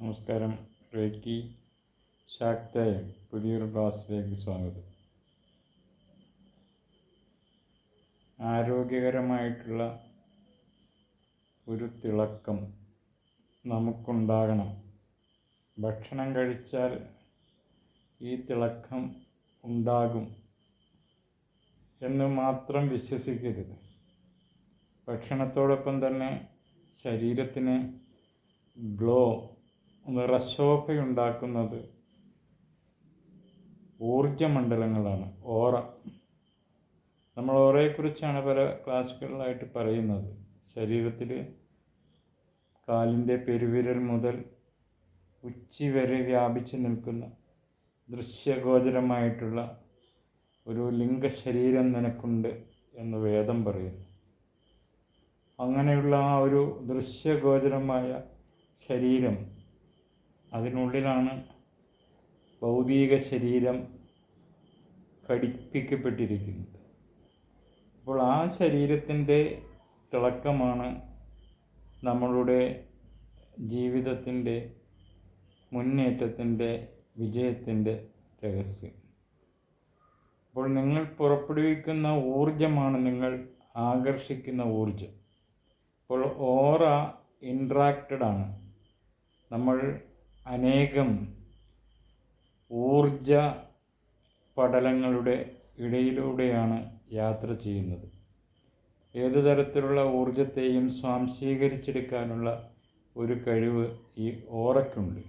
നമസ്കാരം. റേക്കി ശാക്തയം പുതിയൊരു ക്ലാസ്സിലേക്ക് സ്വാഗതം. ആരോഗ്യകരമായിട്ടുള്ള ഒരു തിളക്കം നമുക്കുണ്ടാകണം. ഭക്ഷണം കഴിച്ചാൽ ഈ തിളക്കം ഉണ്ടാകും എന്ന് മാത്രം വിശ്വസിക്കരുത്. ഭക്ഷണത്തോടൊപ്പം തന്നെ ശരീരത്തിന് ഗ്ലോ നിറശോഭയുണ്ടാക്കുന്നത് ഊർജമണ്ഡലങ്ങളാണ് ഓറ. നമ്മൾ ഓറയെക്കുറിച്ചാണ് പല ക്ലാസ്സുകളിലായിട്ട് പറയുന്നത്. ശരീരത്തിൽ കാലിന്റെ പെരുവിരൽ മുതൽ ഉച്ചി വരെ വ്യാപിച്ചു നിൽക്കുന്ന ദൃശ്യഗോചരമായിട്ടുള്ള ഒരു ലിംഗശരീരം നിനക്കുണ്ട് എന്ന് വേദം പറയുന്നു. അങ്ങനെയുള്ള ആ ഒരു ദൃശ്യഗോചരമായ ശരീരം അതിനുള്ളിലാണ് ഭൗതിക ശരീരം ഘടിപ്പിക്കപ്പെട്ടിരിക്കുന്നത്. അപ്പോൾ ആ ശരീരത്തിന്റെ തിളക്കമാണ് നമ്മളുടെ ജീവിതത്തിന്റെ മുന്നേറ്റത്തിന്റെ വിജയത്തിന്റെ രഹസ്യം. അപ്പോൾ നിങ്ങൾ പുറപ്പെടുവിക്കുന്ന ഊർജമാണ് നിങ്ങൾ ആകർഷിക്കുന്ന ഊർജം അപ്പോൾ ഓറ ഇൻട്രാക്റ്റഡ് ആണ് നമ്മൾ അനേകം ഊർജ പടലങ്ങളുടെ ഇടയിലൂടെയാണ് യാത്ര ചെയ്യുന്നത്. ഏതു തരത്തിലുള്ള ഊർജത്തെയും സ്വാംശീകരിച്ചെടുക്കാനുള്ള ഒരു കഴിവ് ഈ ഓറയ്ക്കുണ്ട്.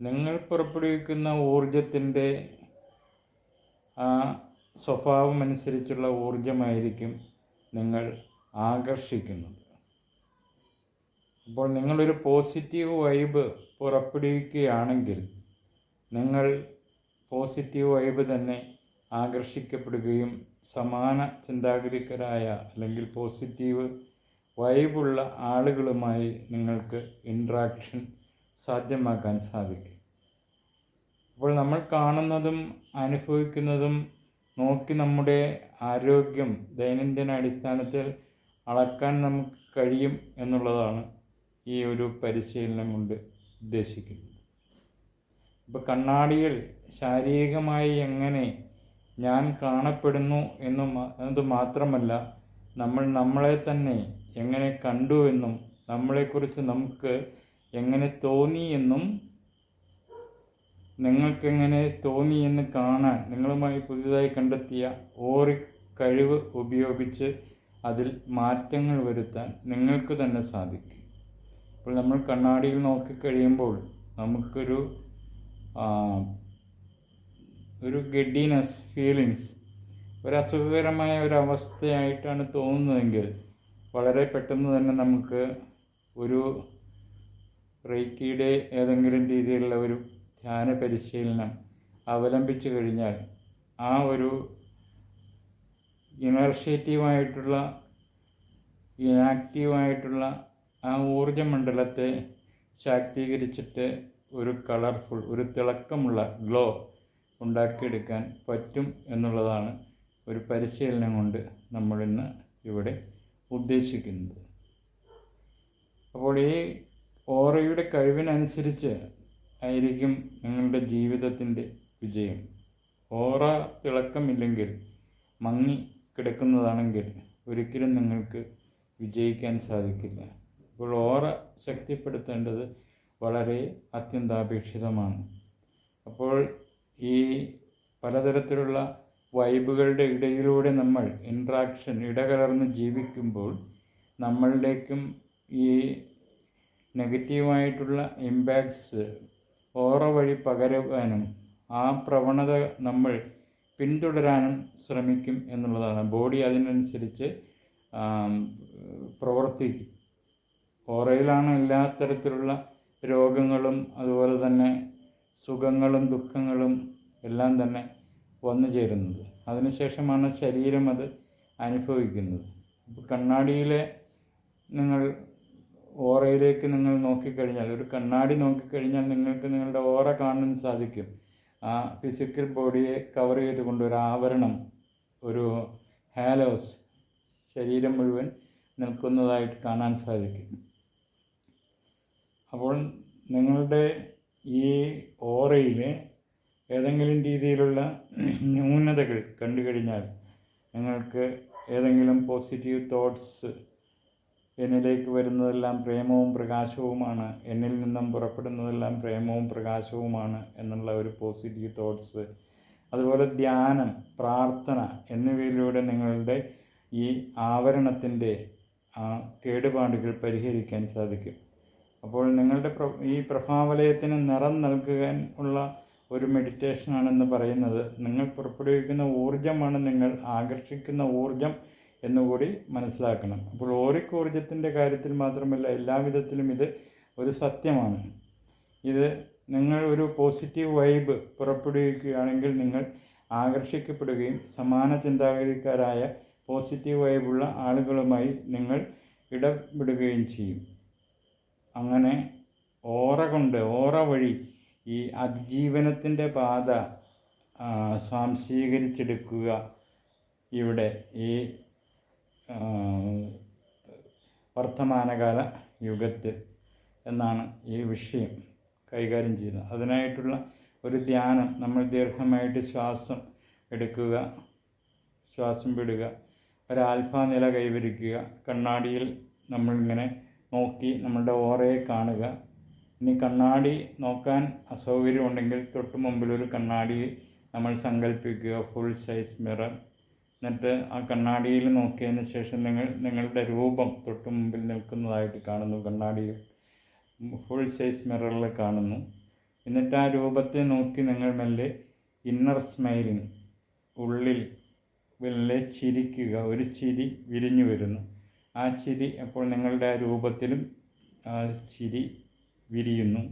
നിങ്ങൾ പുറപ്പെടുവിക്കുന്ന ഊർജത്തിന്റെ ആ സ്വഭാവമനുസരിച്ചുള്ള ഊർജമായിരിക്കും നിങ്ങൾ ആകർഷിക്കുന്നത്. അപ്പോൾ നിങ്ങളൊരു പോസിറ്റീവ് വൈബ് പുറപ്പെടുവിക്കുകയാണെങ്കിൽ നിങ്ങൾ പോസിറ്റീവ് വൈബ് തന്നെ ആകർഷിക്കപ്പെടുകയും സമാന ചിന്താഗതിക്കാരായ അല്ലെങ്കിൽ പോസിറ്റീവ് വൈബുള്ള ആളുകളുമായി നിങ്ങൾക്ക് ഇൻട്രാക്ഷൻ സാധ്യമാക്കാൻ സാധിക്കും. അപ്പോൾ നമ്മൾ കാണുന്നതും അനുഭവിക്കുന്നതും നോക്കി നമ്മുടെ ആരോഗ്യം ദൈനംദിന അടിസ്ഥാനത്തിൽ അളക്കാൻ നമുക്ക് കഴിയും എന്നുള്ളതാണ് ഈ ഒരു പരിശീലനം കൊണ്ട് ഉദ്ദേശിക്കുന്നത് ഇപ്പോൾ കണ്ണാടിയിൽ ശാരീരികമായി എങ്ങനെ ഞാൻ കാണപ്പെടുന്നു എന്ന് എന്നത് മാത്രമല്ല നമ്മൾ നമ്മളെ തന്നെ എങ്ങനെ കണ്ടു എന്നും നമ്മളെക്കുറിച്ച് നമുക്ക് എങ്ങനെ തോന്നി എന്നും നിങ്ങൾക്കെങ്ങനെ തോന്നി എന്ന് കാണാൻ നിങ്ങളുമായി പുതിയതായി കണ്ടെത്തിയ ഓറി കഴിവ് ഉപയോഗിച്ച് അതിൽ മാറ്റങ്ങൾ വരുത്താൻ നിങ്ങൾക്ക് തന്നെ സാധിക്കും. അപ്പോൾ നമ്മൾ കണ്ണാടിയിൽ നോക്കിക്കഴിയുമ്പോൾ നമുക്കൊരു ഒരു ഗഡീനസ് ഫീലിങ്സ് ഒരു അസുഖകരമായ ഒരു അവസ്ഥയായിട്ടാണ് തോന്നുന്നതെങ്കിൽ വളരെ പെട്ടെന്ന് തന്നെ നമുക്ക് ഒരു റേക്കിയുടെ ഏതെങ്കിലും രീതിയിലുള്ള ഒരു ധ്യാന പരിശീലനം അവലംബിച്ചു കഴിഞ്ഞാൽ ആ ഒരു ഇനർഷ്യേറ്റീവായിട്ടുള്ള ഇനാക്റ്റീവായിട്ടുള്ള ആ ഊർജ മണ്ഡലത്തെ ശാക്തീകരിച്ചിട്ട് ഒരു കളർഫുൾ ഒരു തിളക്കമുള്ള ഗ്ലോ ഉണ്ടാക്കിയെടുക്കാൻ പറ്റും എന്നുള്ളതാണ് ഒരു പരിശീലനം കൊണ്ട് നമ്മളിന്ന് ഇവിടെ ഉദ്ദേശിക്കുന്നത്. അപ്പോൾ ഈ ഓറയുടെ കഴിവിനനുസരിച്ച് ആയിരിക്കും നിങ്ങളുടെ ജീവിതത്തിന്റെ വിജയം. ഓറ തിളക്കമില്ലെങ്കിൽ മങ്ങി കിടക്കുന്നതാണെങ്കിൽ ഒരിക്കലും നിങ്ങൾക്ക് വിജയിക്കാൻ സാധിക്കില്ല. അപ്പോൾ ഓറ ശക്തിപ്പെടുത്തേണ്ടത് വളരെ അത്യന്താപേക്ഷിതമാണ്. അപ്പോൾ ഈ പലതരത്തിലുള്ള വൈബുകളുടെ ഇടയിലൂടെ നമ്മൾ ഇൻട്രാക്ഷൻ ഇടകലർന്ന് ജീവിക്കുമ്പോൾ നമ്മളിലേക്കും ഈ നെഗറ്റീവായിട്ടുള്ള ഇമ്പാക്ട്സ് ഓറ വഴി പകരുവാനും ആ പ്രവണത നമ്മൾ പിന്തുടരാനും ശ്രമിക്കും എന്നുള്ളതാണ്. ബോഡി അതിനനുസരിച്ച് പ്രവർത്തിക്കും. ഓറയിലാണ് എല്ലാ തരത്തിലുള്ള രോഗങ്ങളും അതുപോലെ തന്നെ സുഖങ്ങളും ദുഃഖങ്ങളും എല്ലാം തന്നെ വന്നു ചേരുന്നത്. അതിനുശേഷമാണ് ശരീരം അത് അനുഭവിക്കുന്നത്. കണ്ണാടിയിലെ നിങ്ങൾ ഓറയിലേക്ക് നിങ്ങൾ നോക്കിക്കഴിഞ്ഞാൽ ഒരു കണ്ണാടി നോക്കിക്കഴിഞ്ഞാൽ നിങ്ങൾക്ക് നിങ്ങളുടെ ഓറ കാണാൻ സാധിക്കും. ആ ഫിസിക്കൽ ബോഡിയെ കവർ ചെയ്തുകൊണ്ട് ഒരു ആവരണം ഒരു ഹാലോസ് ശരീരം മുഴുവൻ നിൽക്കുന്നതായിട്ട് കാണാൻ സാധിക്കും. അപ്പോൾ നിങ്ങളുടെ ഈ ഓറയിൽ ഏതെങ്കിലും രീതിയിലുള്ള ന്യൂനതകൾ കണ്ടു കഴിഞ്ഞാൽ നിങ്ങൾക്ക് ഏതെങ്കിലും പോസിറ്റീവ് തോട്ട്സ് എന്നിലേക്ക് വരുന്നതെല്ലാം പ്രേമവും പ്രകാശവുമാണ് എന്നിൽ നിന്നും പുറപ്പെടുന്നതെല്ലാം പ്രേമവും പ്രകാശവുമാണ് എന്നുള്ള ഒരു പോസിറ്റീവ് തോട്ട്സ് അതുപോലെ ധ്യാനം പ്രാർത്ഥന എന്നിവയിലൂടെ നിങ്ങളുടെ ഈ ആവരണത്തിന്റെ കേടുപാടുകൾ പരിഹരിക്കാൻ സാധിക്കും. അപ്പോൾ നിങ്ങളുടെ ഈ പ്രഭാവലയത്തിന് നിറം നൽകുക ഉള്ള ഒരു മെഡിറ്റേഷനാണെന്ന് പറയുന്നത് നിങ്ങൾ പുറപ്പെടുവിക്കുന്ന ഊർജമാണ് നിങ്ങൾ ആകർഷിക്കുന്ന ഊർജം എന്നുകൂടി മനസ്സിലാക്കണം. അപ്പോൾ ഓറിക് ഊർജത്തിന്റെ കാര്യത്തിൽ മാത്രമല്ല എല്ലാവിധത്തിലും ഇത് ഒരു സത്യമാണ്. ഇത് നിങ്ങൾ ഒരു പോസിറ്റീവ് വൈബ് പുറപ്പെടുവിക്കുകയാണെങ്കിൽ നിങ്ങൾ ആകർഷിക്കപ്പെടുകയും സമാന ചിന്താഗതിക്കാരായ പോസിറ്റീവ് വൈബുള്ള ആളുകളുമായി നിങ്ങൾ ഇടപെടുകയും ചെയ്യും. അങ്ങനെ ഓറ കൊണ്ട് ഓറ വഴി ഈ അതിജീവനത്തിന്റെ പാത സ്വാംശീകരിച്ചെടുക്കുക. ഇവിടെ ഈ വർത്തമാനകാല യുഗത്തിൽ എന്നാണ് ഈ വിഷയം കൈകാര്യം ചെയ്യുന്നത്. അതിനായിട്ടുള്ള ഒരു ധ്യാനം നമ്മൾ ദീർഘമായിട്ട് ശ്വാസം എടുക്കുക ശ്വാസം വിടുക ഒരു ആൽഫ നില കൈവരിക്കുക കണ്ണാടിയിൽ നമ്മളിങ്ങനെ നോക്കി നമ്മളുടെ ഓറയെ കാണുക. ഇനി കണ്ണാടി നോക്കാൻ അസൗകര്യമുണ്ടെങ്കിൽ തൊട്ട് മുമ്പിൽ ഒരു കണ്ണാടി നമ്മൾ സങ്കല്പിക്കുക ഫുൾ സൈസ് മിറർ എന്നിട്ട് ആ കണ്ണാടിയിൽ നോക്കിയതിന് ശേഷം നിങ്ങൾ നിങ്ങളുടെ രൂപം തൊട്ട് മുമ്പിൽ നിൽക്കുന്നതായിട്ട് കാണുന്നു. കണ്ണാടിയിൽ ഫുൾ സൈസ് മിററിൽ കാണുന്നു. എന്നിട്ട് ആ രൂപത്തെ നോക്കി നിങ്ങൾ മെല്ലെ ഇന്നർ സ്മൈലിങ് ഉള്ളിൽ മെല്ലെ ചിരിക്കുക. ഒരു ചിരി വിരിഞ്ഞു വരുന്നു. ആ ചിരി അപ്പോൾ നിങ്ങളുടെ രൂപത്തിലും ആ ചിരി വിരിയുന്നു.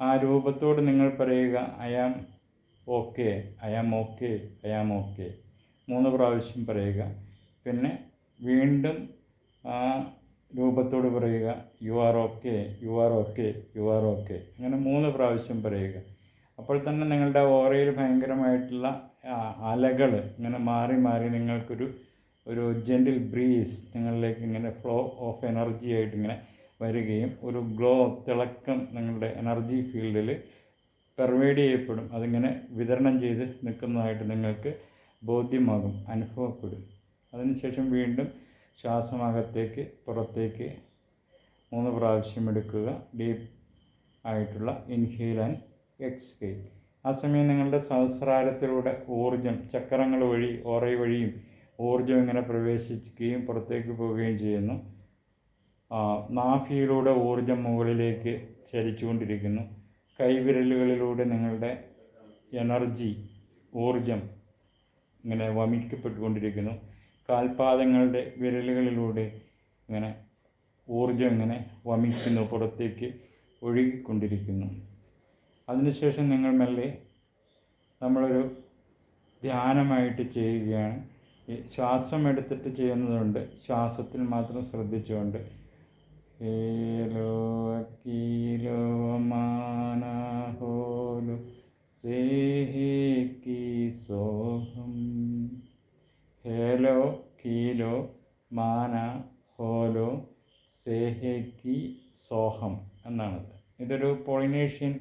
ആ രൂപത്തോട് നിങ്ങൾ പറയുക am okay am okay am okay. മൂന്ന് പ്രാവശ്യം പറയുക. പിന്നെ വീണ്ടും ആ രൂപത്തോട് പറയുക you are okay you are okay you are okay. അങ്ങനെ മൂന്ന് പ്രാവശ്യം പറയുക. അപ്പോൾ തന്നെ നിങ്ങളുടെ ഓറയിൽ ഭയങ്കരമായിട്ടുള്ള അലകൾ ഇങ്ങനെ മാറി മാറി നിങ്ങൾക്കൊരു ഒരു ജെന്റിൽ ബ്രീസ് നിങ്ങളിലേക്ക് ഇങ്ങനെ ഫ്ലോ ഓഫ് എനർജി ആയിട്ട് ഇങ്ങനെ വരികയും ഒരു ഗ്ലോ തിളക്കം നിങ്ങളുടെ എനർജി ഫീൽഡിൽ പെർവേഡ് ചെയ്യപ്പെടും. അതിങ്ങനെ വിതരണം ചെയ്ത് നിൽക്കുന്നതായിട്ട് നിങ്ങൾക്ക് ബോധ്യമാകും അനുഭവപ്പെടും. അതിനുശേഷം വീണ്ടും ശ്വാസമകത്തേക്ക് പുറത്തേക്ക് മൂന്ന് പ്രാവശ്യം എടുക്കുക. ഡീപ്പ് ആയിട്ടുള്ള ഇൻഹെയിൽ ആൻഡ് എക്സ്ഹെയിൽ ആ സമയം നിങ്ങളുടെ സഹസ്രാരത്തിലൂടെ ഊർജം ചക്രങ്ങൾ വഴി ഓറ വഴിയും ഊർജം ഇങ്ങനെ പ്രവേശിക്കുകയും പുറത്തേക്ക് പോവുകയും ചെയ്യുന്നു. നാഭിയിലൂടെ ഊർജം മുകളിലേക്ക് ചലിച്ചുകൊണ്ടിരിക്കുന്നു കൈവിരലുകളിലൂടെ നിങ്ങളുടെ എനർജി ഊർജം ഇങ്ങനെ വമിക്കപ്പെട്ടുകൊണ്ടിരിക്കുന്നു. കാൽപാദങ്ങളുടെ വിരലുകളിലൂടെ ഇങ്ങനെ ഊർജം ഇങ്ങനെ വമിക്കുന്നു പുറത്തേക്ക് ഒഴുകിക്കൊണ്ടിരിക്കുന്നു. അതിനുശേഷം നിങ്ങൾ മെല്ലെ നമ്മളൊരു ധ്യാനമായിട്ട് ചെയ്യുകയാണ്. ഈ ശ്വാസം എടുത്തിട്ട് ചെയ്യുന്നതുണ്ട്. ശ്വാസത്തിൽ മാത്രം ശ്രദ്ധിച്ചുകൊണ്ട്. ഏലോ കീലോ മാനഹോലു സേഹി. സോഹം ഹേലോ കീലോ മാന ഹോലോ സേഹേക്കി സോഹം എന്നാണത്. ഇതൊരു പോളിനേഷ്യൻ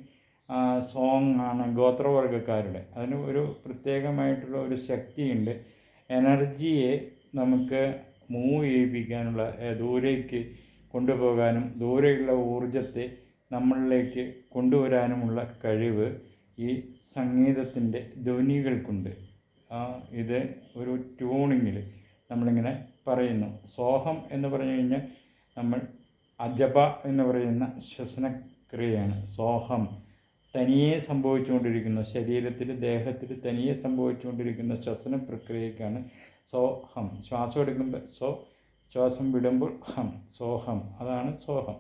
സോങ് ആണ് ഗോത്രവർഗക്കാരുടെ അതിന് ഒരു പ്രത്യേകമായിട്ടുള്ള ഒരു ശക്തിയുണ്ട്. എനർജിയെ നമുക്ക് മൂവ് ചെയ്യിപ്പിക്കാനുള്ള ദൂരേക്ക് കൊണ്ടുപോകാനും ദൂരെയുള്ള ഊർജത്തെ നമ്മളിലേക്ക് കൊണ്ടുവരാനുമുള്ള കഴിവ് ഈ സംഗീതത്തിന്റെ ധ്വനികൾക്കുണ്ട്. ഇത് ഒരു ട്യൂണിങ്ങിൽ നമ്മളിങ്ങനെ പറയുന്നു. സോഹം എന്ന് പറഞ്ഞു കഴിഞ്ഞാൽ നമ്മൾ അജപ എന്ന് പറയുന്ന ശ്വസനക്രിയയാണ്. സോഹം. തനിയെ സംഭവിച്ചുകൊണ്ടിരിക്കുന്ന ശരീരത്തിൽ ദേഹത്തിൽ തനിയെ സംഭവിച്ചുകൊണ്ടിരിക്കുന്ന ശ്വസന പ്രക്രിയക്കാണ് സോഹം. ശ്വാസം എടുക്കുമ്പോൾ സോ ശ്വാസം വിടുമ്പോൾ ഹം സോഹം. അതാണ് സോഹം.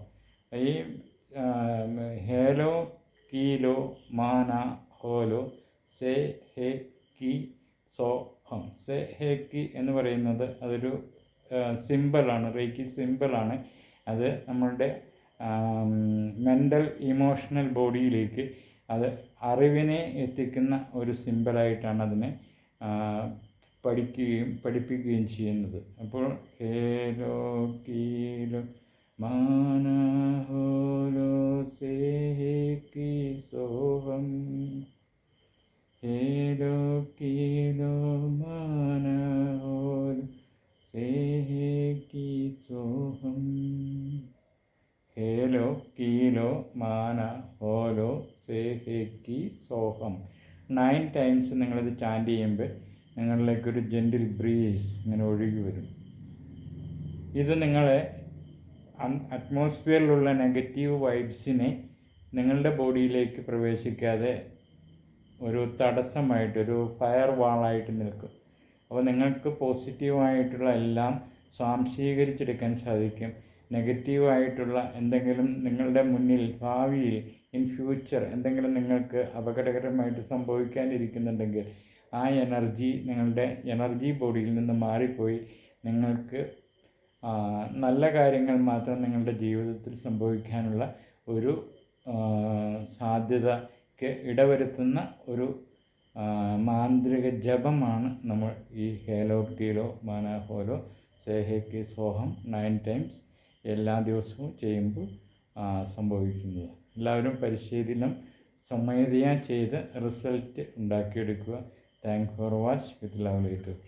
ഈ ഹേലോ കീലോ മാന ഹോലോ സേ ഹേ കി സോഹം. സേ ഹേ കി എന്ന് പറയുന്നത് അതൊരു സിമ്പിളാണ്. റേക്കി സിമ്പിളാണ്. അത് നമ്മളുടെ മെന്റൽ ഇമോഷണൽ ബോഡിയിലേക്ക് അത് അറിവിനെ എത്തിക്കുന്ന ഒരു സിമ്പിളായിട്ടാണ് അതിനെ പഠിക്കുകയും പഠിപ്പിക്കുകയും ചെയ്യുന്നത്. അപ്പോൾ ഹേലോ കീലോ മാനഹോലോ ടൈംസ് നിങ്ങളിത് ചാന്റ് ചെയ്യുമ്പോൾ നിങ്ങളിലേക്കൊരു ജെന്റിൽ ബ്രീസ് ഇങ്ങനെ ഒഴുകി വരും. ഇത് നിങ്ങളെ അറ്റ്മോസ്ഫിയറിലുള്ള നെഗറ്റീവ് വൈബ്സിനെ നിങ്ങളുടെ ബോഡിയിലേക്ക് പ്രവേശിക്കാതെ ഒരു തടസ്സമായിട്ട് ഒരു ഫയർ വാളായിട്ട് നിൽക്കും. അപ്പോൾ നിങ്ങൾക്ക് പോസിറ്റീവായിട്ടുള്ള എല്ലാം സ്വാംശീകരിച്ചെടുക്കാൻ സാധിക്കും. നെഗറ്റീവായിട്ടുള്ള എന്തെങ്കിലും നിങ്ങളുടെ മുന്നിൽ ഭാവിയിൽ ഇൻ ഫ്യൂച്ചർ എന്തെങ്കിലും നിങ്ങൾക്ക് അപകടകരമായിട്ട് സംഭവിക്കാനിരിക്കുന്നുണ്ടെങ്കിൽ ആ എനർജി നിങ്ങളുടെ എനർജി ബോഡിയിൽ നിന്ന് മാറിപ്പോയി. നിങ്ങൾക്ക് നല്ല കാര്യങ്ങൾ മാത്രം നിങ്ങളുടെ ജീവിതത്തിൽ സംഭവിക്കാനുള്ള ഒരു സാധ്യതയ്ക്ക് ഇടവരുത്തുന്ന ഒരു മാന്ത്രിക ജപമാണ് നമ്മൾ ഈ ഹേലോ കീലോ മാനാഹോലോ സേഹയ്ക്ക് സോഹം നയൻ ടൈംസ് എല്ലാ ദിവസവും ചെയ്യുമ്പോൾ സംഭവിക്കുന്നത്. എല്ലാവരും പരിശീലനം സ്വമേധയാ ചെയ്ത് റിസൾട്ട് ഉണ്ടാക്കിയെടുക്കുക. Thank for watch with love light off